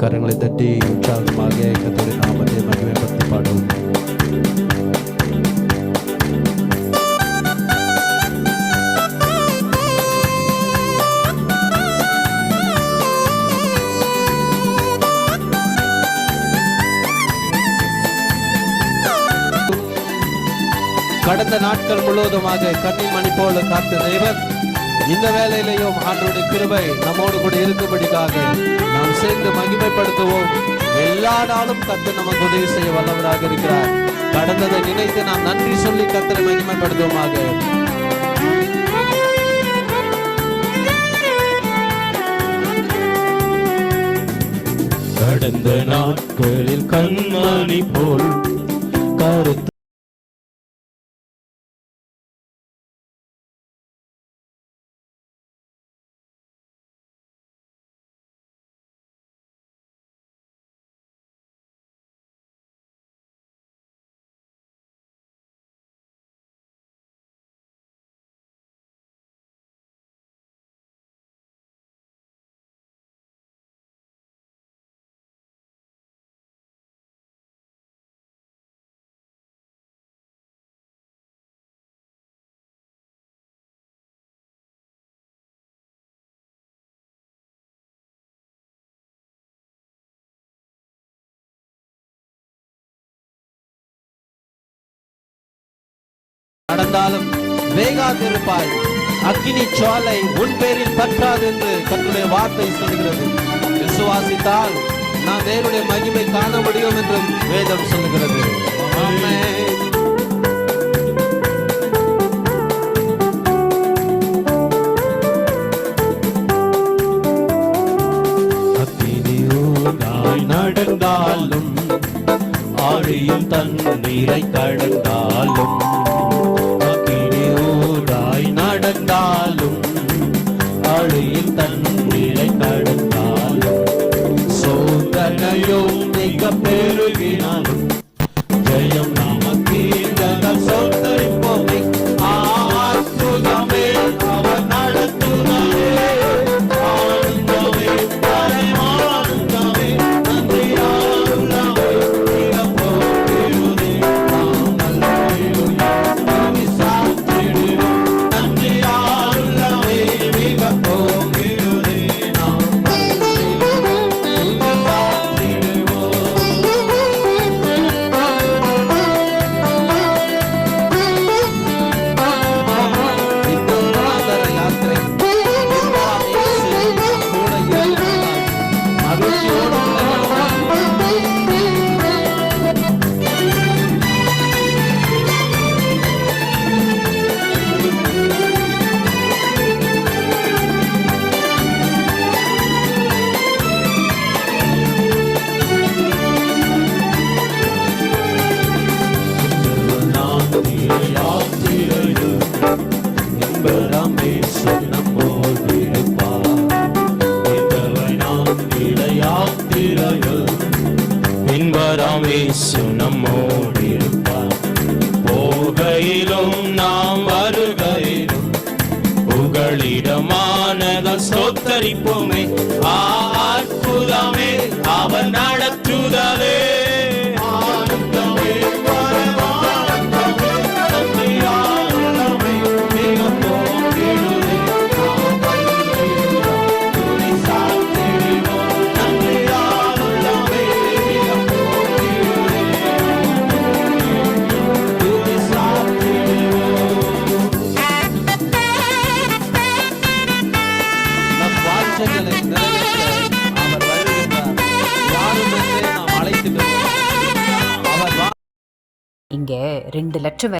கரங்களை தட்டி உற்சாகமாக கத்தோடைய நாமத்தை மகிமைப்படுத்தி பாடும் கடந்த நாட்கள் முழுவதுமாக கன்னிமணி போல காத்த தேவன் இந்த வேலையிலையும் ஆண்டவருடைய கிருபை நம்மோடு கூட இருக்கும்படிக்காக நாம் சேர்ந்து மகிமைப்படுத்துவோம். எல்லா நாளும் கத்து நமக்கு உதவி செய்ய வல்லவராக இருக்கிறார். கடந்ததை நினைத்து நாம் நன்றி சொல்லி கத்தரை மகிமைப்படுத்துவோமாக. கடந்த நாட்களில் கண்மணி போல் கருத்த கொண்டாலும் வேகாதிருப்பாய் அக்கினி சோலை உன் பேரில் பற்றாது என்று தன்னுடைய வார்த்தை சொல்கிறது விசுவாசித்தால் நாம் தேவனுடைய மகிமை காண முடியும் என்றும் வேதம் சொல்கிறது நடந்தாலும் ஆழியும் தண்ணீரை கடந்தாலும் வாழையின் தன் நம்மோடிருப்பார் போகையிலும் நாம் வருகையிலும் புகழிடமானத ஸ்தோத்தரிப்போமே ஆ, அற்புதமே அவர் நடத்துதலே. இங்கே ரெண்டு லட்சம்